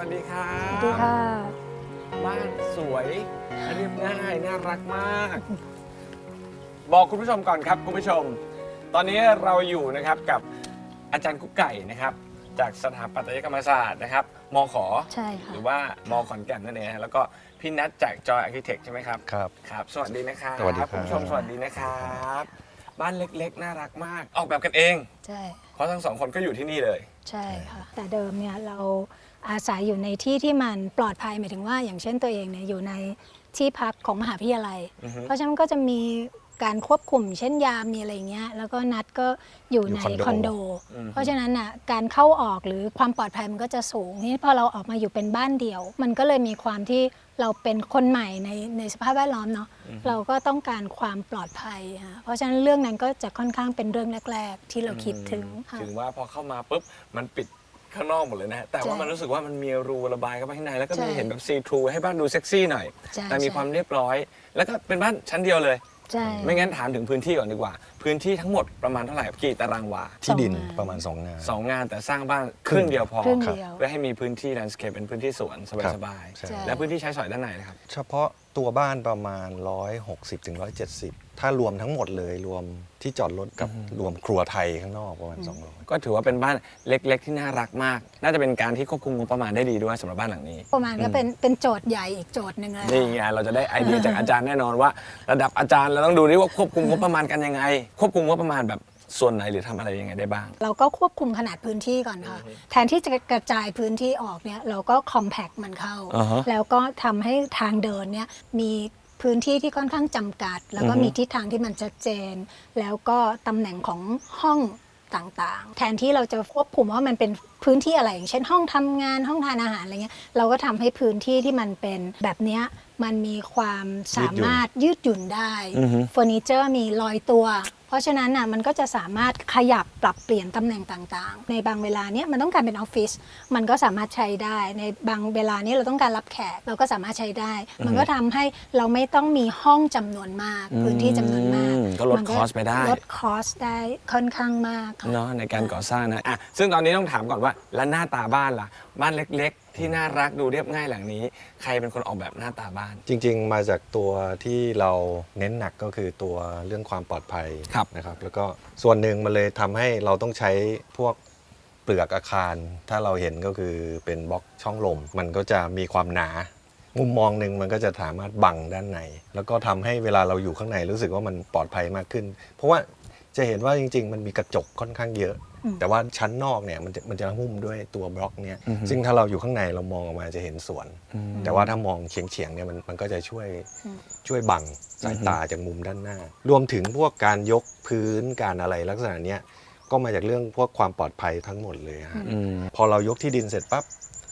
สวัสดีครับสวัสดีค่ะ บ้านสวยเรียบง่ายน่ารักมาก บอกคุณผู้ชมก่อนครับคุณผู้ชม ตอนนี้เราอยู่นะครับกับอาจารย์กุ๊กไก่นะครับ จากสถาปัตยกรรมศาสตร์นะครับมขใช่ค่ะ หรือว่ามขอนแก่นนั่นเองนะแล้วก็พี่นัทจากจอยอาร์เคเต็กใช่ไหมครับครับ ครับ สวัสดีนะครับสวัสดีครับ คุณผู้ชมสวัสดีนะครับ บ้านเล็กๆ น่ารักมาก ออกแบบกันเอง ใช่ เพราะทั้งสองคนก็อยู่ที่นี่เลย ใช่ค่ะ แต่เดิมเนี่ยเรา อาศัยอยู่ในที่ที่มันปลอดภัยหมายถึงว่า อย่างเช่นตัวเองเนี่ยอยู่ในที่พักของมหาวิทยาลัย อือฮึ เพราะฉะนั้นก็จะมีการควบคุมเช่นยามมีอะไรอย่างเงี้ยแล้วก็นัดก็อยู่อยู่ในคอนโดคอนโด อืมเพราะฉะนั้นอะการเข้าออกหรือความปลอดภัยมันก็จะสูงทีนี้พอเราออกมาอยู่เป็นบ้านเดี่ยว มันก็เลยมีความที่เราเป็นคนใหม่ในในสภาพแวดล้อมเนาะเราก็ต้องการความปลอดภัยค่ะเพราะฉะนั้นเรื่องนั้นก็จะค่อนข้างเป็นเรื่องแรก ๆ ที่เราคิดถึงค่ะ ถึงว่าพอเข้ามาปุ๊บมันปิด ข้างนอกหมดเลยนะ แต่ว่าใช่มันรู้สึกว่ามันมีรูระบายเข้าไปข้างใน แล้วก็ใช่มีเห็นแบบซีทรูให้บ้านดูเซ็กซี่หน่อยใช่แต่มีใช่ความเรียบร้อย แล้วก็เป็นบ้านชั้นเดียวเลย ใช่ ไม่งั้นถามถึงพื้นที่ก่อนดีกว่าพื้นที่ทั้งหมดประมาณเท่าไหร่กี่ตารางวาที่ดินสองงาน ประมาณ 2 งาน สองงานแต่สร้างบ้านครึ่งเดียวพอ ครึ่งครับเดียว เพื่อให้มีพื้นที่แลนด์สเคปเป็นพื้นที่สวนสครับบายใช่ใช่ ๆ และพื้นที่ใช้สอยด้านในนะครับ เฉพาะตัวบ้านประมาณ 160ถึง170 ถ้ารวมทั้งหมดเลยรวมที่จอดรถกับรวมครัวไทยข้างนอกประมาณ 200 ก็ถือว่าเป็นบ้านเล็ก ๆ ที่น่ารักมาก น่าจะเป็นการที่ควบคุมงบประมาณได้ดีด้วยสำหรับบ้านหลังนี้ประมาณก็เป็นเป็นโจทย์ใหญ่อีกโจทย์หนึ่งเลย นี่ไงเราจะได้ไอเดียจากอาจารย์แน่นอนว่า ระดับอาจารย์เราต้องดูด้วยว่าควบคุมงบประมาณกันยังไง ควบคุมงบประมาณแบบส่วนไหนหรือทำอะไรยังไงได้บ้าง เราก็ควบคุมขนาดพื้นที่ก่อนค่ะแทนที่จะกระจายพื้นที่ออกเนี่ยเราก็คอมแพกมันเข้า อ่าฮะ แล้วก็ทำให้ทางเดินเนี่ยมีพื้นที่ที่ค่อนข้างจำกัด แล้วก็อือฮึมีทิศทางที่มันชัดเจน แล้วก็ตำแหน่งของห้องต่างๆ แทนที่เราจะควบคุมว่ามันเป็นพื้นที่อะไรอย่างเช่นห้องทำงานห้องทานอาหารอะไรเงี้ยเราก็ทำให้พื้นที่ที่มันเป็นแบบเนี้ย มันมีความสามารถยืดหยุ่นได้อือฮึ เฟอร์นิเจอร์มีลอยตัว เพราะฉะนั้นน่ะมันก็จะสามารถขยับปรับเปลี่ยนตำแหน่งต่างๆ ในบางเวลาเนี้ยมันต้องการเป็นออฟฟิศมันก็สามารถใช้ได้ในบางเวลาเนี้ยเราต้องการรับแขกเราก็สามารถใช้ได้ มันก็ทำให้เราไม่ต้องมีห้องจำนวนมาก พื้นที่จำนวนมากอืมก็ลดมัน cost ไปได้ ลดคอสได้ค่อนข้างมากค่ะ เนาะในการก่อสร้างนะอะซึ่งตอนนี้ต้องถามก่อนว่า แล้วหน้าตาบ้านล่ะ บ้านเล็ก ๆ ที่น่ารักดูเรียบง่ายหลังนี้ ใครเป็นคนออกแบบหน้าตาบ้าน จริงๆ มาจากตัวที่เราเน้นหนักก็คือตัวเรื่องความปลอดภัยครับ นะครับ แล้วก็ส่วนหนึ่งมันเลยทำให้เราต้องใช้พวกเปลือกอาคาร ถ้าเราเห็นก็คือเป็นบล็อกช่องลม มันก็จะมีความหนา มุมมองหนึ่งมันก็จะสามารถบังด้านใน แล้วก็ทำให้เวลาเราอยู่ข้างในรู้สึกว่ามันปลอดภัยมากขึ้น เพราะว่าจะเห็นว่าจริง ๆ มันมีกระจกค่อนข้างเยอะอืม แต่ว่าชั้นนอกเนี่ยมันจะมันจะหุ้มด้วยตัวบล็อกเนี่ยอือฮึซึ่งถ้าเราอยู่ข้างในเรามองออกมาจะเห็นสวน แต่ว่าถ้ามองเฉียงๆเนี่ยมันมันก็จะช่วยอืมช่วยบังสายตาจากมุมด้านหน้า รวมถึงพวกการยกพื้นการอะไรลักษณะเนี้ยก็มาจากเรื่องพวกความปลอดภัยทั้งหมดเลยฮะอืมพอเรายกที่ดินเสร็จปั๊บ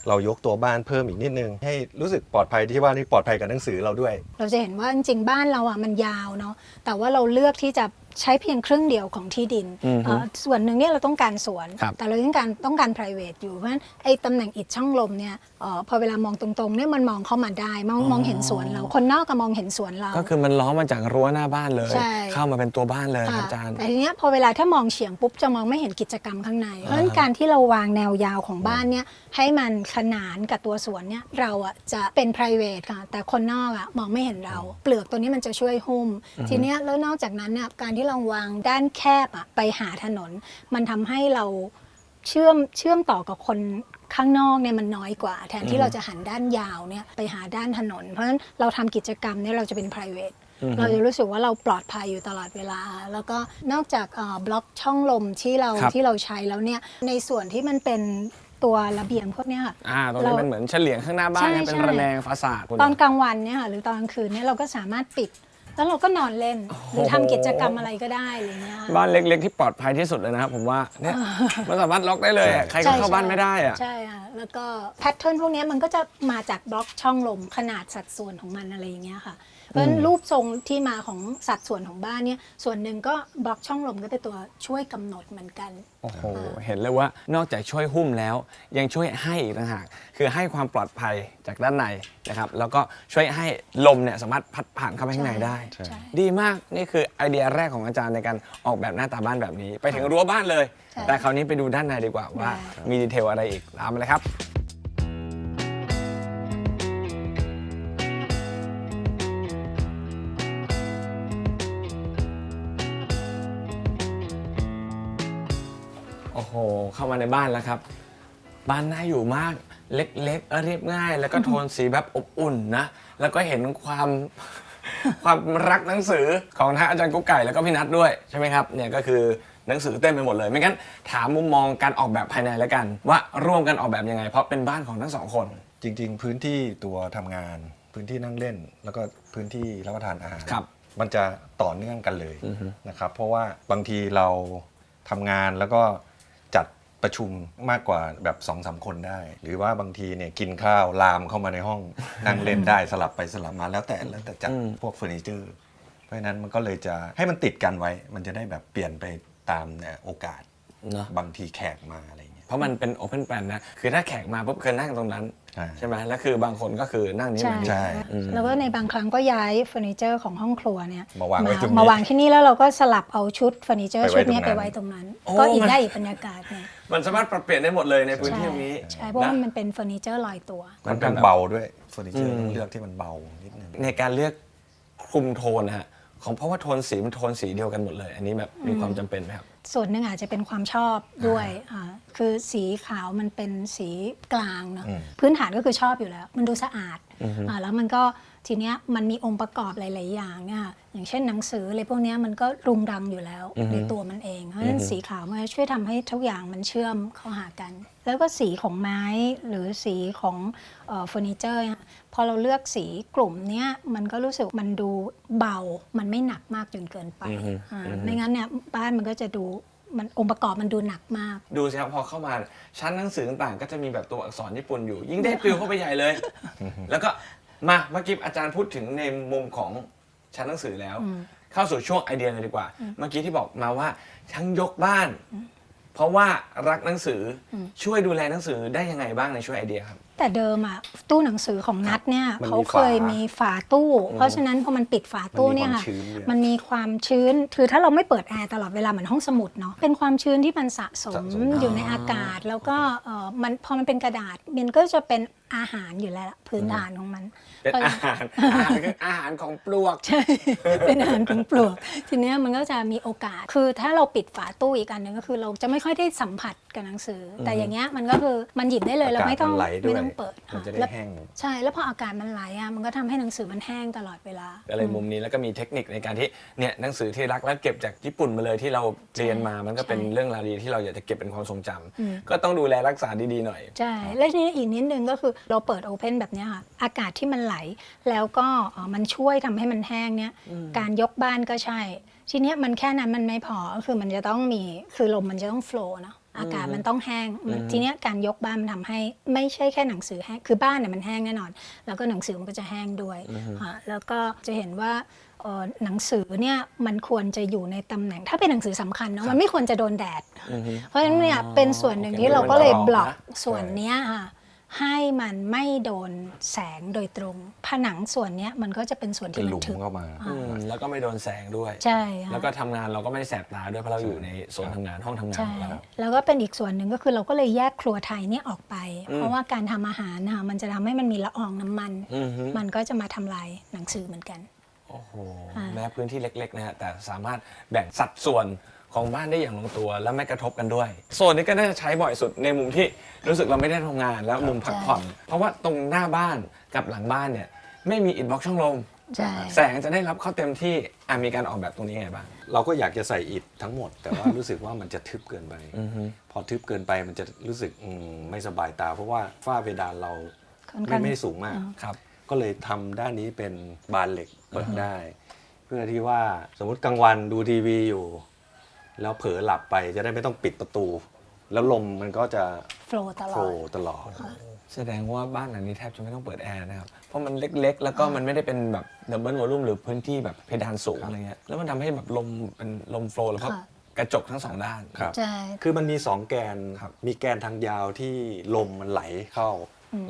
เรายกตัวบ้านเพิ่มอีกนิดนึง ให้รู้สึกปลอดภัยที่ว่านี่ปลอดภัยกับหนังสือเราด้วย เราจะเห็นว่าจริงๆบ้านเราอะมันยาวเนาะแต่ว่าเราเลือกที่จะ ใช้เพียงครึ่งเดียวของที่ดิน อือฮึเอ่อส่วนหนึ่งเนี่ยเราต้องการสวน ครับ แต่เราต้องการต้องการ private อยู่เพราะฉะนั้นไอ้ตำแหน่งอิฐช่องลมเนี่ยเอ่อพอเวลามองตรงๆเนี่ยมันมองเข้ามาได้มองมองเห็นสวนเราคนนอกก็มองเห็นสวนเรา ก็คือมันล้อมมาจากรั้วหน้าบ้านเลย ใช่ เข้ามาเป็นตัวบ้านเลยครับค่ะอาจารย์ แต่ทีเนี้ยพอเวลาถ้ามองเฉียงปุ๊บจะมองไม่เห็นกิจกรรมข้างใน เพราะฉะนั้นการที่เราวางแนวยาวของบ้านเนี่ยให้มันขนานกับตัวสวนเนี่ยเราอะจะเป็น p r i v a t ค่ะแต่คนนอกอะมองไม่เห็นเรา เปลือกตัวนี้มันจะช่วยหุ้ม ทีเนี้ยแล้วนอกจากนั้นเนี่ยการที่เราวางด้านแคบอะไปหาถนน มันทำให้เราเชื่อมเชื่อมต่อกับคนข้างนอกเนี่ยมันน้อยกว่า แทนที่เราจะหันด้านยาวเนี่ยไปหาด้านถนน เพราะฉะนั้นเราทำกิจกรรมเนี่ยเราจะเป็น p r i v a t อือฮึเราจะรู้สึกว่าเราปลอดภัยอยู่ตลอดเวลา แล้วก็นอกจากเอ่อบล็อกช่องลมที่เราครับ ที่เราใช้แล้วเนี่ยในส่วนที่มันเป็นตัวระเบียงพวกเนี้ยค่ะ อ่าตรงนี้เรามันเหมือนเฉลียงข้างหน้าบ้านใช่นะเป็นใช่ ระแนงฟาสาดคุณ ตอนกลางวันเนี่ยค่ะหรือตอนกลางคืนเนี่ยเราก็สามารถปิด แล้วเราก็นอนเล่นหรือทำกิจกรรมอะไรก็ได้อะไรเงี้ยค่ะบ้านเล็ก ๆ ที่ปลอดภัยที่สุดเลยนะครับผมว่าเนี่ยมันสามารถล็อกได้เลยอะใครก็เข้าบ้านไม่ได้อะ ใช่ค่ะ แล้วก็แพทเทิร์นพวกเนี้ยมันก็จะมาจากบล็อกช่องลมขนาดสัดส่วนของมันอะไรอย่างเงี้ยค่ะ เพราะฉะนั้นรูปทรงที่มาของสัดส่วนของบ้านเนี่ยส่วนหนึ่งก็บล็อกช่องลมก็เป็นตัวช่วยกำหนดเหมือนกัน โอ้โห เห็นเลยว่านอกจากช่วยหุ้มแล้ว ยังช่วยให้อีกต่างหากคือให้ความปลอดภัยจากด้านในนะครับแล้วก็ช่วยให้ลมเนี่ยสามารถพัดผ่านเข้าไปข้างในได้ใช่ดีมากนี่คือไอเดียแรกของอาจารย์ในการออกแบบหน้าตาบ้านแบบนี้ ไปถึงรั้วบ้านเลยใช่แต่คราวนี้ไปดูด้านในดีกว่าว่าได้มีดีเทลอะไรอีกตามมาเลยครับ เข้ามาในบ้านแล้วครับ บ้านน่าอยู่มากเล็กๆเรียบง่าย แล้วก็โทนสีแบบอบอุ่นนะ แล้วก็เห็นความ ความรักหนังสือของทั้งอาจารย์กุ๊กไก่แล้วก็พี่นัทด้วยใช่ไหมครับเนี่ยก็คือหนังสือเต็มไปหมดเลย ไม่งั้นถามมุมมองการออกแบบภายในแล้วกัน ว่าร่วมกันออกแบบยังไง เพราะเป็นบ้านของทั้งสองคน จริง ๆ พื้นที่ตัวทำงาน พื้นที่นั่งเล่น แล้วก็พื้นที่รับประทานอาหารครับมันจะต่อเนื่องกันเลยอือฮึนะครับ เพราะว่าบางทีเราทำงานแล้วก็จัด ประชุมมากกว่าแบบ2อสคนได้ หรือว่าบางทีเนี่ยกินข้าวลามเข้ามาในห้อง นั่งเล่นได้สลับไปสลับมาแล้วแต่แล้วแต่จัดอืมพวกเฟอร์นิเจอร์เพราะฉะนั้นมันก็เลยจะให้มันติดกันไว้ มันจะได้แบบเปลี่ยนไปตามเนี่ยโอกาสเนาะบางทีแขกมาอะไรอย่างเงี้ย เพราะมันเป็นโอเพนแปลนนะ คือถ้าแขกมาปุ๊บเคยนั่งตรงนั้น ใช่ ใช่ไหมแล้วคือบางคนก็คือนั่งนี้ใช่แบบนี้ใช่ อืม แล้วก็ในบางครั้งก็ย้ายเฟอร์นิเจอร์ของห้องครัวเนี่ยมาวางไว้ตรงนี้มาวางที่นี่แล้วเราก็สลับเอาชุดเฟอร์นิเจอร์ไปไว้ชุดเนี้ยตรงนั้นไปไว้ตรงนั้น โอ้ก็อีกมัน ได้อีกบรรยากาศเนี่ยมันสามารถปรับเปลี่ยนได้หมดเลยในพื้นที่ใช่ตรงนี้ใช่เพราะว่านะมันเป็นเฟอร์นิเจอร์ลอยตัว มัมันนเป็เป็นนแบบเบาด้วยเฟอร์นิเจอร์อืมต้องเลือกที่มันเบานิดนึง ในการเลือกคลุมโทนนะฮะของเพราะว่าโทนสีมันโทนสีเดียวกันหมดเลย อันนี้แบบมีความจำเป็นไหมครับ ส่วนหนึ่งอาจจะเป็นความชอบด้วยอ่าคือสีขาวมันเป็นสีกลางเนาะอืมพื้นฐานก็คือชอบอยู่แล้ว มันดูสะอาดอือฮึอ่าแล้วมันก็ทีเนี้ยมันมีองค์ประกอบหลาย ๆ อย่างเนี่ยอย่างเช่นหนังสืออะไรพวกเนี้ยมันก็รุงรังอยู่แล้วอือฮึในตัวมันเอง เพราะฉะนั้นอือฮึสีขาวมันจะช่วยทำให้ทุกอย่างมันเชื่อมเข้าหากัน แล้วก็สีของไม้หรือสีของเอ่อเฟอร์นิเจอร์เนี่ยพ อเราเลือกสีกลุ่มเนี้ยมันก็รู้สึกมันดูเบา มันไม่หนักมากจนเกินไปอือฮึอ่าอือฮึ ไม่งั้นเนี่ยบ้านมันก็จะดูมันองค์ประกอบมันดูหนักมาก ดูสิครับพอเข้ามาชั้นหนังสือต่างๆ ก็จะมีแบบตัวอักษรญี่ปุ่นอยู่ ยิ่งได้ฟิลเข้าไปใหญ่เลย แล้วก็มาเมื่อกี้อาจารย์พูดถึงในมุมของชั้นหนังสือแล้วอืมเข้าสู่ช่วงไอเดียเลยดีกว่า เมื่อกี้ที่บอกมาว่าทั้งยกบ้าน เพราะว่ารักหนังสืออมช่วยดูแลหนังสือได้ยังไงบ้างในช่วยไอเดียครับ แต่เดิมอะตู้หนังสือของนัดเนี่ยมันมีเขาเคยฝามีมีฝาตู้ เพราะฉะนั้นพอมันปิดฝาตู้เนี่ยค่ะมันมีความชื้นด้วยมันมีความชื้นคือถ้าเราไม่เปิดแอร์ตลอดเวลาเหมือนห้องสมุดเนาะเป็นความชื้นที่มันสะสมสะสม อยู่ในอากาศ แล้วก็เออมันพอมันเป็นกระดาษมันก็จะเป็นอาหารอยู่แล้วล่ะพื้นฐานของมัน เป็นอาหารอาหารคืออาหารของปลวก ใช่ เป็นอาหารของปลวก ทีเนี้ยมันก็จะมีโอกาส คือถ้าเราปิดฝาตู้อีกอันหนึ่งก็คือเราจะไม่ค่อยได้สัมผัสกับหนังสืออแต่อย่างเงี้ยมันก็คือมันหยิบได้เลยเราไม่ต้องากาศนไหลด้ไม่วยต้องเปิดมันจะได้แล้วแห้งใช่แล้วพออากาศมันไหลอะมันก็ทำให้หนังสือมันแห้งตลอดเวลา อะไรมุมนี้แล้วก็มีเทคนิคในการที่เนี่ยหนังสือที่รักแล้วเก็บจากญี่ปุ่นมาเลยที่เราเรียนมามันก็เป็นใช่ เรื่องราวดีที่เราอยากจะเก็บเป็นความทรงจำอืมก็ต้องดูแลรักษาดีๆหน่อย ใช่ และทีนี้อีกนิดนึงก็คือเราเปิดโอเพนแบบเนี้ยค่ะ อากาศที่มันไหล แล้วก็เอ่อมันช่วยทำให้มันแห้งเนี่ย การยกบ้านก็ใช่ ทีเนี้ยมันแค่นั้นมันไม่พอก็คือมันจะต้องมี คือลมมันจะต้องโฟล์เนาะอากาศมันต้องแห้งมันทีเนี้ยการยกบ้านมันทำให้ไม่ใช่แค่หนังสือแห้ง คือบ้านเนี่ยมันแห้งแน่นอน แล้วก็หนังสือมันก็จะแห้งด้วยค่ะแล้วก็จะเห็นว่าเอ่อหนังสือเนี่ยมันควรจะอยู่ในตำแหน่ง ถ้าเป็นหนังสือสำคัญเนาะมันไม่ควรจะโดนแดด เพราะฉะนั้นเนี่ยเป็นส่วนหนึ่งที่เราก็เลยบล็อกส่วนเนี้ยค่ะ ให้มันไม่โดนแสงโดยตรง ผนังส่วนเนี้ยมันก็จะเป็นส่วนเป็ที่นหมัลุนมทึบเข้ามา อืมแล้วก็ไม่โดนแสงด้วย ใช่ค่ะแล้วก็ทำงานเราก็ไม่ได้แสบตาด้วยเพราะเราอยู่ในโซนทำงานห้องทำงานใช่ของเรา แล้วก็เป็นอีกส่วนหนึ่งก็คือเราก็เลยแยกครัวไทยเนี่ยออกไป อืม เพราะว่าการทำอาหารนะคะมันจะทำให้มันมีละอองน้ำมัน อือฮึมันก็จะมาทำลายหนังสือเหมือนกัน โอ้โห อ่า แม้พื้นที่เล็ก ๆ นะฮะ แต่สามารถแบ่งสัดส่วน ของบ้านได้อย่างลงตัว และไม่กระทบกันด้วยโซนนี้ก็น่าจะใช้บ่อยสุดในมุมที่รู้สึกเราไม่ได้ทำงานแล้วมุมพักผ่อน เพราะว่าตรงหน้าบ้านกับหลังบ้านเนี่ยไม่มีอินบ็อกช่องลม ใช่ แสงจะได้รับเข้าเต็มที่อะมีการออกแบบตรงนี้ไงบ้าง เราก็อยากจะใส่อิฐทั้งหมด แต่ว่ารู้สึกว่ามันจะทึบเกินไป อือฮึ พอทึบเกินไปมันจะรู้สึกอืมไม่สบายตา เพราะว่าฝ้าเพดานเราค่อนไม่ข้าง ไม่ได้สูงมากอ่าครับ ก็เลยทำด้านนี้เป็นบานเหล็กเปิดได้ เพื่อที่ว่าสมมติกลางวันดูทีวีอยู่ แล้วเผลอหลับไปจะได้ไม่ต้องปิดประตู แล้วลมมันก็จะโฟล์ตลโฟอลดตลอด แสดงว่าบ้านหลังนี้แทบจะไม่ต้องเปิดแอร์นะครับ เพราะมันเล็กๆ แล้วก็มันไม่ได้เป็นแบบดับเบิลวอลลุ่มหรือพื้นที่แบบเพดานสูงอะไรเงี้ย แล้วมันทำให้แบบลมเป็นลมโฟล์แล้วก็ค่ะ กระจกทั้งสองด้าน ครับ ใช่ คือมันมีสองแกน ครับมีแกนทางยาวที่ลมมันไหลเข้า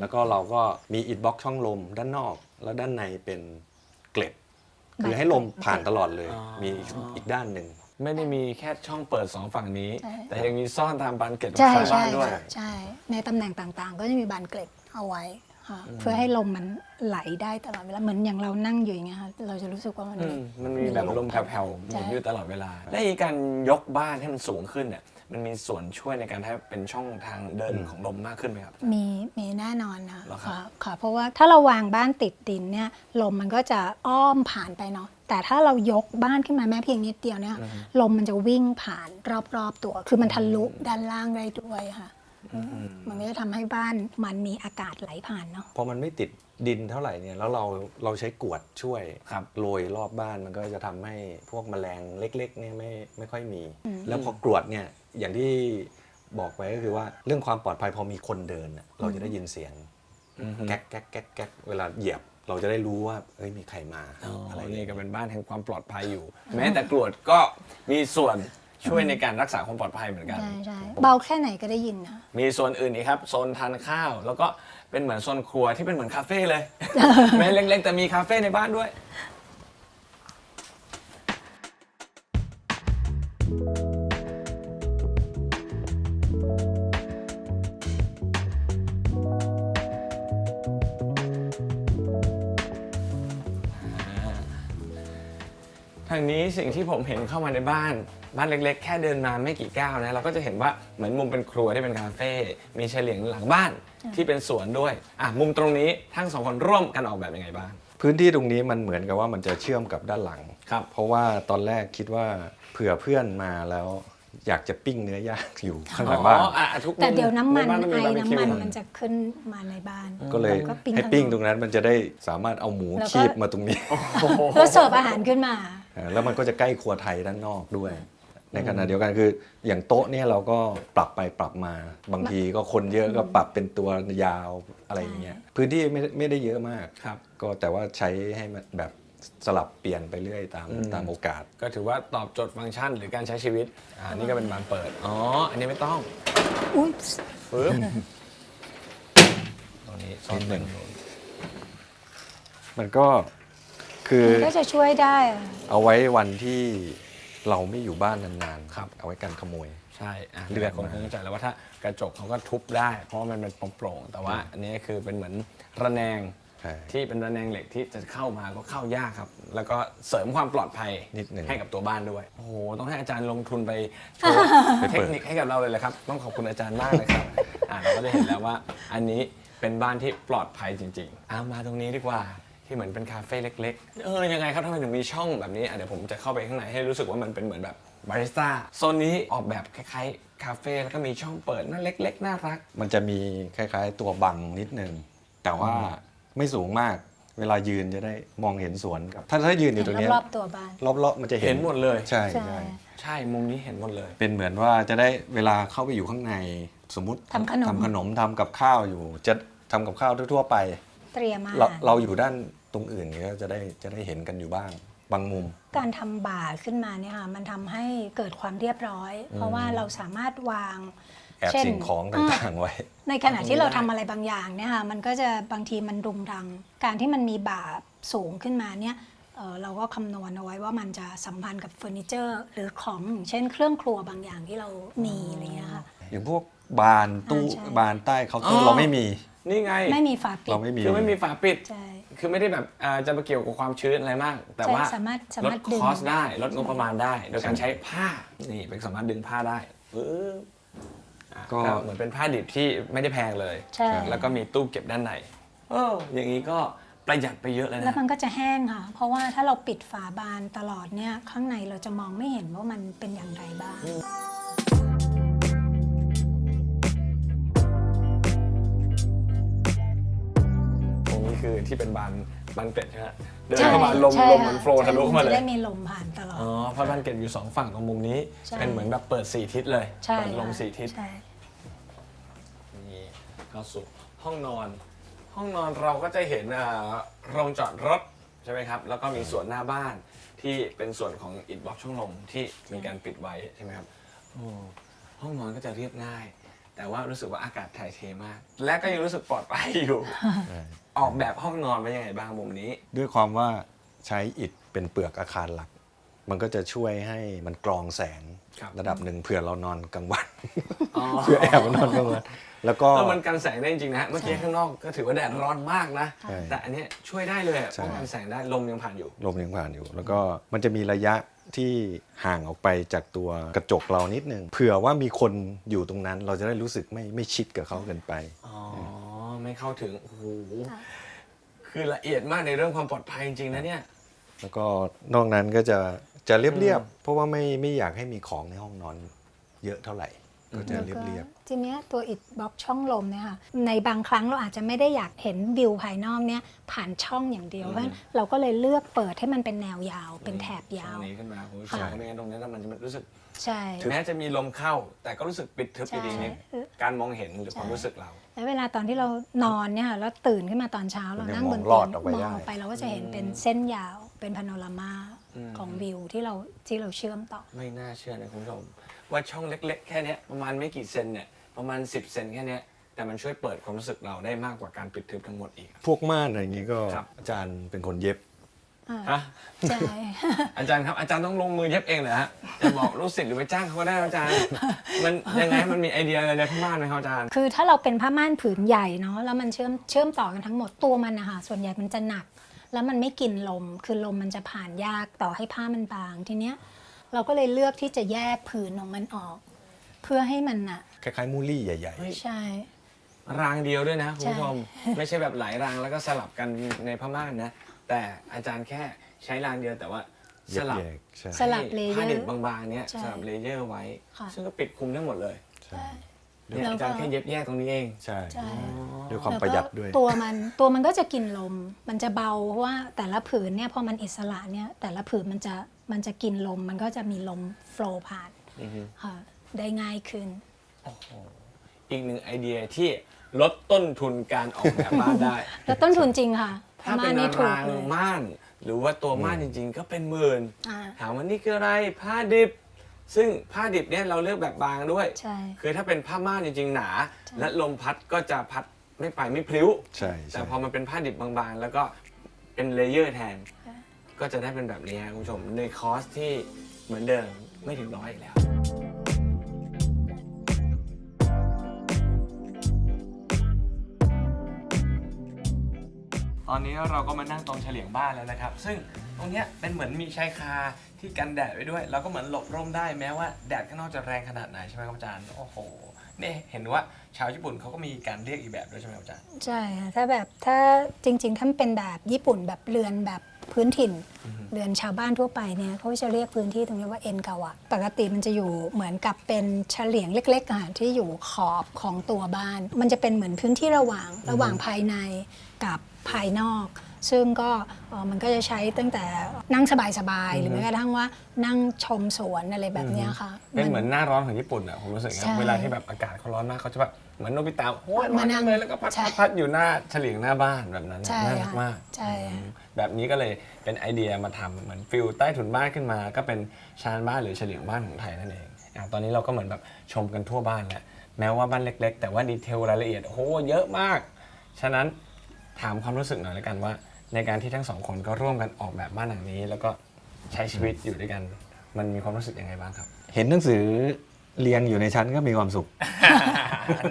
แล้วก็เราก็มีอิฐบล็อกช่องลมด้านนอก แล้วด้านในเป็นเกล็ด คือให้ลมผ่านตลอดเลยมีอีกอีกด้านหนึ่ง ไม่ได้มีแค่ช่องเปิดสองฝั่งนี้ ใช่ แต่ยังมีซ่อนตามบานเกล็ดใช่ของใช่บ้านด้วย ใช่ ในตำแหน่งต่างๆ ก็จะมีบานเกล็ดเอาไว้ค่ะเพื่อให้ลมมันไหลได้ตลอดเวลาเหมือนอย่างเรานั่งอยู่อย่างเงี้ยค่ะเราจะรู้สึกว่ามัน อืมมันมีแบบลมแผ่วๆหมุนอยู่ตลอดเวลา และอีการยกบ้านให้มันสูงขึ้นเนี่ย มันมีส่วนช่วยในการให้เป็นช่องทางเดินของลมมากขึ้นไหมครับ มีมีแน่นอนค่ะเหรอครับ ค่ะค่ะเพราะว่าถ้าเราวางบ้านติดดินเนี่ยลมมันก็จะอ้อมผ่านไปเนาะ แต่ถ้าเรายกบ้านขึ้นมาแม้เพียงนิดเดียวเนี่ย ลมมันจะวิ่งผ่านรอบๆตัว คือมันทะลุด้านล่างได้ด้วยค่ะ มันก็จะทำให้บ้านมันมีอากาศไหลผ่านเนาะ พอมันไม่ติดดินเท่าไหร่เนี่ยแล้วเราเราใช้กรวดช่วยครับโรยรอบบ้านมันก็จะทำให้พวกแมลงเล็กๆเนี่ยไม่ไม่ค่อยมี อืม แล้วพอกรวดเนี่ยอย่างที่บอกไว้ก็คือว่าเรื่องความปลอดภัยพอมีคนเดินน่ะเราจะได้ยินเสียง แก๊กแก๊กแก๊กแก๊กเวลาเหยียบ เราจะได้รู้ว่าเอ้ยมีใครมาอ๋ออะอะไรไรเนี่นี่ยก็เป็นบ้านแห่งความปลอดภัยอยู่ แม้แต่กรวดก็มีส่วนช่วยในการรักษาความปลอดภัยเหมือนกันใช่ใช่เบาแค่ไหนก็ได้ยินนะมีโซนอื่นอีกครับโซนทานข้าว แล้วก็เป็นเหมือนโซนครัวที่เป็นเหมือนคาเฟ่เลยแม้เล็กๆ แต่มีคาเฟ่ในบ้านด้วยางนี้สิ่งที่ผมเห็นเข้ามาในบ้านบ้านเล็ก ๆ แค่เดินมาไม่กี่ก้าวนะเราก็จะเห็นว่าเหมือนมุมเป็นครัวที่เป็นคาเฟ่มีเฉลียงหลังบ้านที่เป็นสวนด้วยอะมุมตรงนี้ทั้งสองคนร่วมกันออกแบบยังไงบ้าง พื้นที่ตรงนี้มันเหมือนกับว่ามันจะเชื่อมกับด้านหลังครับ เพราะว่าตอนแรกคิดว่าเผื่อเพื่อนมาแล้ว อยากจะปิ้งเนื้อย่างอยู่ข้างหลังบ้าน อ๋ออะทุกแต่เดี๋ยวน้ำมันใบ้าต้งไอมีบาร์บีคิวน้ำมันมันจะขึ้นมาในบ้าน ก็เลยราปิ้งให้ข้างนอกปิ้งตรงนั้นมันจะได้สามารถเอาหมูแล้วก็ คีบมาตรงนี้เพื่อเสิร์ฟอาหารขึ้นมาอ่า แล้วมันก็จะใกล้ครัวไทยด้านนอกด้วย ในขณะเดียวกันคืออย่างโต๊ะเนี่ยเราก็ปรับไปปรับมาบางทีก็คนเยอะก็ปรับเป็นตัวยาวอะไรอย่างเงี้ยพื้นที่ไม่ได้ไม่ได้เยอะมากครับ ก็แต่ว่าใช้ให้มันแบบสลับเปลี่ยนไปเรื่อยตามอืมตามโอกาส ก็ถือว่าตอบโจทย์ฟังก์ชันหรือการใช้ชีวิตอ่านี่ก็เป็นบานเปิดอ๋ออันนี้ไม่ต้องอุ้ยปึ๊บตรงนี้ซ้อนนิดหนึ่งไปตรงมันก็ คือมันก็จะช่วยได้อะเอาไว้วันที่เราไม่อยู่บ้านนานครับๆเอาไว้กันขโมย ใช่อะเลืเลืออดดคนมา คงเข้าใจแล้วว่าถ้ากระจกเขาก็ทุบได้ เพราะว่ามันเป็นโปร่งๆแต่ว่าอันนี้คือเป็นเหมือนระแนงใช่ ที่เป็นระแนงเหล็กที่จะเข้ามาก็เข้ายากครับ แล้วก็เสริมความปลอดภัยนิดหนึ่งให้กับตัวบ้านด้วยโอ้โหต้องให้อาจารย์ลงทุนไปโชว์เทคนิคให้กับเราเลยแหละครับ ต้องขอบคุณอาจารย์มากเลยครับอ่าเราก็จะเห็นแล้วว่า อันนี้เป็นบ้านที่ปลอดภัยจริงๆเอามาตรงนี้ดีกว่า ที่เหมือนเป็นคาเฟ่เล็กๆ เออ ยังไงครับทำไมถึงมีช่องแบบนี้อะเดี๋ยวผมจะเข้าไปข้างในให้รู้สึกว่ามันเป็นเหมือนแบบบาริสต้าโซนนี้ออกแบบคล้ายๆ คาเฟ่แล้วก็มีช่องเปิดน่าเล็ก ๆ น่ารัก มันจะมีคล้ายๆ ตัวบังนิดนึง แต่ว่าไม่สูงมาก เวลายืนจะได้มองเห็นสวนกับ ถ้าถ้ายืนอยู่ตรงเนี้ยรอบๆตัวบ้าน รอบๆมันจะเห็นเห็นหมดเลย ใช่ใช่ ใช่ ใช่มุมนี้เห็นหมดเลย เป็นเหมือนว่าจะได้เวลาเข้าไปอยู่ข้างในสมมติทำขนม ทำขนมทำกับข้าวอยู่ จะทำกับข้าวทั่วๆไป เตรียมอาเราหารเราอยู่ด้าน ตรงอื่นก็จะได้จะได้เห็นกันอยู่บ้าง บางมุม การทำบาร์ขึ้นมาเนี่ยค่ะมันทำให้เกิดความเรียบร้อย เพราะว่าเราสามารถวาง แอบเช่น สิ่งของอ่าต่างๆไว้ ในขณะที่เราทำอะไรบางอย่างเนี่ยค่ะมันก็จะบางทีมันรุงรัง การที่มันมีบาร์สูงขึ้นมาเนี่ยเอ่อเราก็คำนวณเอาไว้ว่ามันจะสัมพันธ์กับเฟอร์นิเจอร์ หรือของอย่างเช่น เครื่องครัวบางอย่างที่เรามีอะไรเงี้ยค่ะ อย่างพวกบานตู้อ่าใช่ บานใต้เคาน์เตออ๋ร์อ เราไม่มี นี่ไง ไม่มีฝาปิดเราไม่มี คือไม่มีฝาปิด ใช่ คือไม่ได้แบบอ่าจะมาเกี่ยวกับความชื้นอะไรมาก แต่ว่าใช่สามารถสาลดมารถดึง คอสได้ลดงบประมาณได้ โดยการใช้ผ้านี่เป็นสามารถดึงผ้าได้ปึ๊บอะก็ ก็เหมือนเป็นผ้าดิบที่ไม่ได้แพงเลยใช่ แล้วก็มีตู้เก็บด้านในเอออย่างนี้ก็ประหยัดไปเยอะเลยแล้วนะ มันก็จะแห้งค่ะ เพราะว่าถ้าเราปิดฝาบานตลอดเนี่ย ข้างในเราจะมองไม่เห็นว่ามันเป็นอย่างไรบ้าง ที่เป็นบานบานเกล็ดใช่ไหมเดินใช่เข้ามาลมใช่ลมค่ะมันโฟล์ทะลุเข้ามาจะเลยได้มีลมผ่านตลอด อ๋อเพราะบานเกล็ดอยู่สองฝั่งตรงมุมนี้ ใช่ เป็นเหมือนแบบเปิดสี่ทิศเลยใช่เปิดลมค่ะสี่ทิศ ใช่ นี่เข้าสู่ห้องนอน ห้องนอนเราก็จะเห็นอ่าโรงจอดรถใช่ไหมครับ แล้วก็มีส่วนหน้าบ้านที่เป็นส่วนของอิฐบล็อกช่องลมที่มีการปิดไว้ใช่ไหมครับโอ้ห้องนอนก็จะเรียบง่าย แต่ว่ารู้สึกว่าอากาศถ่ายเทมาก และก็ยังรู้สึกปลอดภัยอยู่ ออกแบบห้องนอนไว้ยังไงบ้างมุมนี้ ด้วยความว่าใช้อิฐเป็นเปลือกอาคารหลัก มันก็จะช่วยให้มันกรองแสงครับ ระดับหนึ่งเผื่อเรานอนกลางวันอ๋อเพื่อแอบมานอนกลางวันแล้วก็เออมันกันแสงได้จริงๆนะฮะเมื่อกี้ข้างนอกก็ถือว่าแดดร้อนมากนะ ใช่แต่อันเนี้ยช่วยได้เลยอะใช่ ป้องกันแสงได้ลมยังผ่านอยู่ ลมยังผ่านอยู่ แล้วก็มันจะมีระยะ ที่ห่างออกไปจากตัวกระจกเรานิดนึงเผื่อว่ามีคนอยู่ตรงนั้นเราจะได้รู้สึกไม่ไม่ชิดกับเขาเกินไป อ๋อ ไม่เข้าถึงโอ้โหค่ะคือละเอียดมากในเรื่องความปลอดภัยจริงๆนะเนี่ย แล้วก็นอกนั้นก็จะจะเรียบๆเพราะว่าไม่ไม่อยากให้มีของในห้องนอนเยอะเท่าไหร่ ก็จะแล้วก็เรียบทีเนี้ยตัวอิฐบล็อกช่องลมเนี่ยค่ะในบางครั้งเราอาจจะไม่ได้อยากเห็นวิวภายนอกเนี่ยผ่านช่องอย่างเดียวอืมเพราะฉะนั้นเราก็เลยเลือกเปิดให้มันเป็นแนวยาว เป็นแถบยาวตรงนี้ขึ้นมาคุณผู้ชมค่ะไม่งั้นตรงนี้แล้วมันจะรู้สึกใช่แม้จะมีลมเข้า แต่ก็รู้สึกปิดทึบอยู่ดีนิดใช่การมองเห็นหรือความรู้สึกเราแล้วเวลาตอนที่เรานอนเนี่ยค่ะแล้วตื่นขึ้นมาตอนเช้าเรานั่งบนมเตีองลอยดงออกไปมองได้ออกไปเราก็จะเห็นเป็นเส้นยาวเป็นพาโนรามาอืมของวิวที่เราที่เราเชื่อมต่อ ไม่น่าเชื่อนะคุณผู้ชม ว่าช่องเล็ก ๆ แค่เนี้ยประมาณไม่กี่เซนเนี่ยประมาณ 10 เซนแค่เนี้ยแต่มันช่วยเปิดความรู้สึกเราได้มากกว่าการปิดทึบทั้งหมดอีกๆพวกม่านอะไรอย่างงี้ก็ครับ อาจารย์เป็นคนเย็บอ่าฮะใช่ อาจารย์ครับอาจารย์ต้องลงมือเย็บเองเหรอฮะจะบอกลูกศิษย์หรือไปจ้างเขาก็ได้ครับอาจารย์ มันยังไงมันมีไอเดียอะไรในพม่านไหมครับอาจารย์ คือถ้าเราเป็นผ้าม่านผืนใหญ่เนาะแล้วมันเชื่อมเชื่อมต่อกันทั้งหมดตัวมันนะคะส่วนใหญ่มันจะหนัก แล้วมันไม่กินลม คือลมมันจะผ่านยากต่อให้ผ้ามันบางทีเนี้ย เราก็เลยเลือกที่จะแยกผืนของมันออก เพื่อให้มันอะคล้ายๆมูลลี่ใหญ่เฮ้ยใช่ รางเดียวด้วยนะคุณผู้ชมใช่ไม่ใช่แบบหลายรางแล้วก็สลับกันในพม่านนะ แต่อาจารย์แค่ใช้รางเดียวแต่ว่าๆสลับแยกๆใช่ สลับเลเยอร์ผ้าดิบบางๆเนี้ยใช่สลับเลเยอร์ไว้ ค่ะ ซึ่งก็ปิดคลุมได้หมดเลยใช่ เนี่ยแล้วก็ อาจารย์แค่เย็บแยกตรงนี้เอง ใช่ ใช่ด้วยความประหยัดด้วย แล้ก็ตัวมันตัวมันก็จะกินลม มันจะเบาเพราะว่าแต่ละผืนเนี่ยพอมันอิสระเนี่ยแต่ละผืนมันจะ มันจะกินลมมันก็จะมีลมโฟลว์ผ่านอือฮึค่ะได้ง่ายขึ้น โอ้โหอีกหนึ่งไอเดียที่ลดต้นทุนการออกแบบบ้านได้ แล้วต้นทุนจริงค่ะถ้าเป็นนี่ถูกรางเลยม่าน หรือว่าตัวม่านจริง ๆ ก็เป็นหมื่น อ่าถามว่านี่คืออะไรผ้าดิบ ซึ่งผ้าดิบเนี่ยเราเลือกแบบบางด้วย ใช่ คือถ้าเป็นผ้าม่านจริง ๆ หนา และลมพัดก็จะพัดไม่ไปไม่พลิ้ว ใช่แต่ใช่พอมันเป็นผ้าดิบบางๆ แล้วก็เป็นเลเยอร์แทน ก็จะได้เป็นแบบนี้ครับคุณผู้ชมในคอสที่เหมือนเดิมไม่ถึงร้อยอีกแล้ว ตอนนี้เราก็มานั่งตรงเฉลียงบ้านแล้วนะครับ ซึ่งตรงเนี้ยเป็นเหมือนมีชายคาที่กันแดดไว้ด้วย แล้วก็เหมือนหลบร่มได้แม้ว่าแดดข้างนอกจะแรงขนาดไหนใช่ไหมครับอาจารย์โอ้โหนี่เห็นว่าชาวญี่ปุ่นเขาก็มีการเรียกอีกแบบด้วยใช่ไหมครับอาจารย์ ใช่ค่ะถ้าแบบถ้าจริงๆ ถ้าเป็นแบบญี่ปุ่นแบบเรือนแบบ พื้นถิ่นเรือนชาวบ้านทั่วไปเนี่ยเขาจะเรียกพื้นที่ตรงนี้ว่าเอ็นกาวะปกติมันจะอยู่เหมือนกับเป็นเฉลียงเล็กๆอะค่ะที่อยู่ขอบของตัวบ้าน มันจะเป็นเหมือนพื้นที่ระหว่างระหว่างภายในกับภายนอก ซึ่งก็เอ่อมันก็จะใช้ตั้งแต่นั่งสบายๆ หรือแม้กระทั่งว่านั่งชมสวนอะไรแบบเนี้ยค่ะ เป็นเหมือนหน้าร้อนของญี่ปุ่นอะผมรู้สึกนะใช่เวลาที่แบบอากาศเขาร้อนมากเขาจะแบบเหมือนโนบิตะโอ้ยร้อนมานั่จังงเลยแล้วก็พัดใช่พัดพัดอยู่หน้าเฉลียงหน้าบ้านแบบนั้นน่ะใช่น่ารักค่ะมากใช่ค่ะอืมแบบนี้ก็เลยเป็นไอเดียมาทำเหมือนฟิลใต้ถุนบ้านขึ้นมา ก็เป็นชานบ้านหรือเฉลียงบ้านของไทยนั่นเองอะตอนนี้เราก็เหมือนแบบชมกันทั่วบ้านแล้วแม้ว่าบ้านเล็ก ๆ แต่ว่าดีเทลรายละเอียดโอ้โหเยอะมาก ฉะนั้น ถามความรู้สึกหน่อยแล้วกันว่า ในการที่ทั้งสองคนก็ร่วมกันออกแบบบ้านหลังนี้ แล้วก็ใช้ชีวิตอยู่ด้วยกัน มันมีความรู้สึกยังไงบ้างครับ เห็นหนังสือเรียงอยู่ในชั้นก็มีความสุข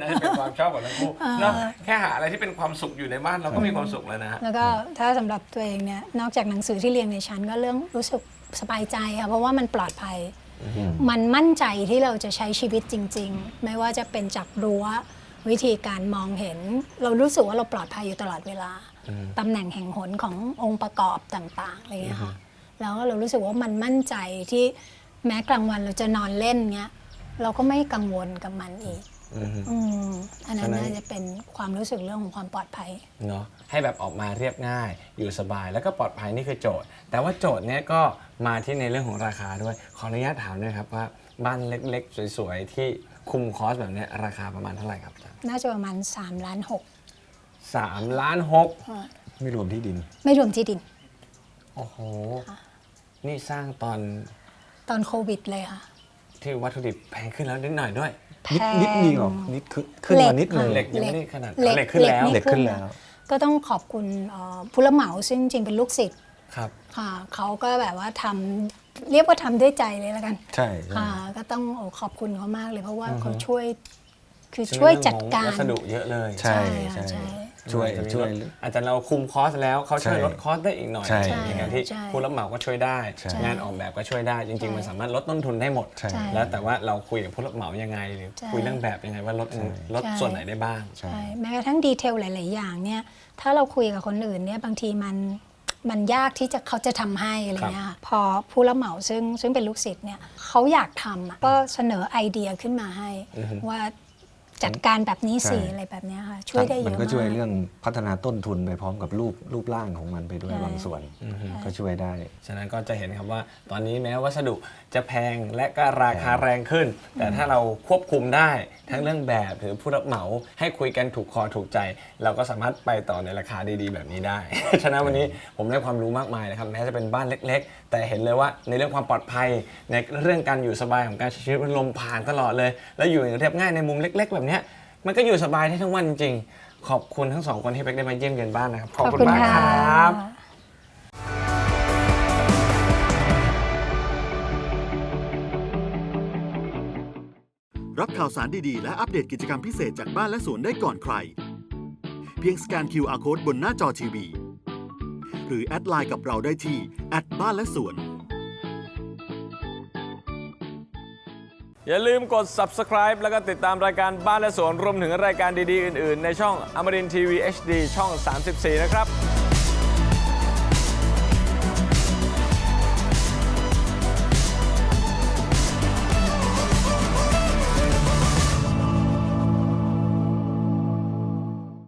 น่าจะเป็นความชอบของทั้งคู่เนาะแค่หาอะไรที่เป็นความสุขอยู่ในบ้านเราก็มีความสุขแล้วนะฮะ แล้วก็ถ้าสำหรับตัวเองเนี่ยนอกจากหนังสือที่เรียงในชั้นก็เรื่องรู้สึกสบายใจค่ะเพราะว่ามันปลอดภัย มันมั่นใจที่เราจะใช้ชีวิตจริง ๆ ไม่ว่าจะเป็นจากรั้ว วิธีการมองเห็น เรารู้สึกว่าเราปลอดภัยอยู่ตลอดเวลา ตำแหน่งแห่งหนขององค์ประกอบต่างๆอะไรอย่างเงี้ยค่ะแล้วก็เรารู้สึกว่ามันมั่นใจที่แม้กลางวันเราจะนอนเล่นเงี้ยเราก็ไม่กังวลกับมันอีกอือฮึอืมอันนั้นฉะนั้นน่าจะเป็นความรู้สึกเรื่องของความปลอดภัยเนาะให้แบบออกมาเรียบง่าย อยู่สบายแล้วก็ปลอดภัยนี่คือโจทย์ แต่ว่าโจทย์เนี้ยก็มาที่ในเรื่องของราคาด้วย ขออนุญาตถามหน่อยครับว่าบ้านเล็กๆ สวยๆ ที่ คุมคอสแบบเนี้ยราคาประมาณเท่าไหร่ครับอาจารย์น่าจะประมาณ3ล้านหกสามล้านหกไม่รวมที่ดิน ไม่รวมที่ดิน โอ้โห นี่สร้างตอนตอนโควิดเลยค่ะ ที่วัตถุดิบแพงขึ้นแล้วนิดหน่อยด้วย นิดแพงนิดเดียวนิดขึ้นขึ้นมานิดนึงเหล็กยังไม่ได้ขนาดเหล็กเหล็กขึ้นแล้วนี่เหล็กขึ้นแล้ว ก็ต้องขอบคุณเอ่อผู้รับเหมาซึ่งจริงๆเป็นลูกศิษย์ครับค่ะเขาก็แบบว่าทำ เรียกว่าทำด้วยใจเลยแล้วกันใช่ใช่ค่ะก็ต้องโอ้ขอบคุณเขามากเลยเพราะว่าอือฮึเขาช่วย คือช่วยจัดการวัสดุเยอะเลย ใช่ค่ะใช่ใช่ช่วยจะมีช่วยลดอาจจะเราคุมคอสแล้วเขาช่วยใช่ลดคอสได้อีกหน่อยใช่อย่างนั้นที่ใช่ผู้รับเหมาก็ช่วยได้ใช่งานออกแบบก็ช่วยได้จริงใช่ๆมันสามารถลดต้นทุนได้หมดใช่ใช่แล้วแต่ว่าเราคุยกับผู้รับเหมายังไงหรือใช่คุยเรื่องแบบยังไงว่าลดใช่ลดใช่ส่วนไหนได้บ้างใช่ใช่แม้กระทั่งดีเทลหลาย ๆ อย่างเนี่ยถ้าเราคุยกับคนอื่นเนี่ยบางทีมัน มันยากที่จะเขาจะทำให้อะไรเงี้ยค่ะพอผู้รับเหมาซึ่งซึ่งเป็นลูกศิษย์เนี่ยเขาอยากทำอะก็เสนอไอเดียขึ้นมาให้อือฮึว่า จัดการแบบนี้สิใช่อะไรแบบเนี้ยค่ะช่วยได้เยมัอะนก็มากช่วยเรื่องพัฒนาต้นทุนไปพร้อมกับรูปรูปร่างของมันไปด้วยใช่บางส่วนก็ช่วยได้ ฉะนั้นก็จะเห็นครับว่า ตอนนี้แม้วัสดุจะแพงและก็ราคาแรงขึ้น แต่ถ้าเราควบคุมได้ทั้งเรื่องแบบหรือผู้รับเหมาให้คุยกันถูกคอถูกใจ เราก็สามารถไปต่อในราคาดีๆ แบบนี้ได้ ฉะนั้นวันนี้ผมได้ความรู้มากมายนะครับแม้จะเป็นบ้านเล็ก ๆ แต่เห็นเลยว่าในเรื่องความปลอดภัยในเรื่องการอยู่สบายของการใช้ชีวิตมันลมผ่านตลอดเลย แล้วอยู่อย่างเรียบง่ายในมุมเล็ก ๆ แบบเนี้ยมันก็อยู่สบายได้ทั้งวันจริงๆขอบคุณทั้งสองคนที่เป็กได้มาเยี่ยมเยือนบ้านนะครับ ขอบคุณมากครับ รับข่าวสารดีๆ และอัปเดตกิจกรรมพิเศษจากบ้านและสวนได้ก่อนใคร เพียงสแกน QR Code บนหน้าจอทีวี หรือแอดไลน์กับเราได้ที่แอดบ้านและสวน อย่าลืมกด subscribe แล้วก็ติดตามรายการบ้านและสวนรวมถึงรายการดีๆ อื่น ๆ ในช่องอมรินทีวี HD ช่อง 34 นะครับ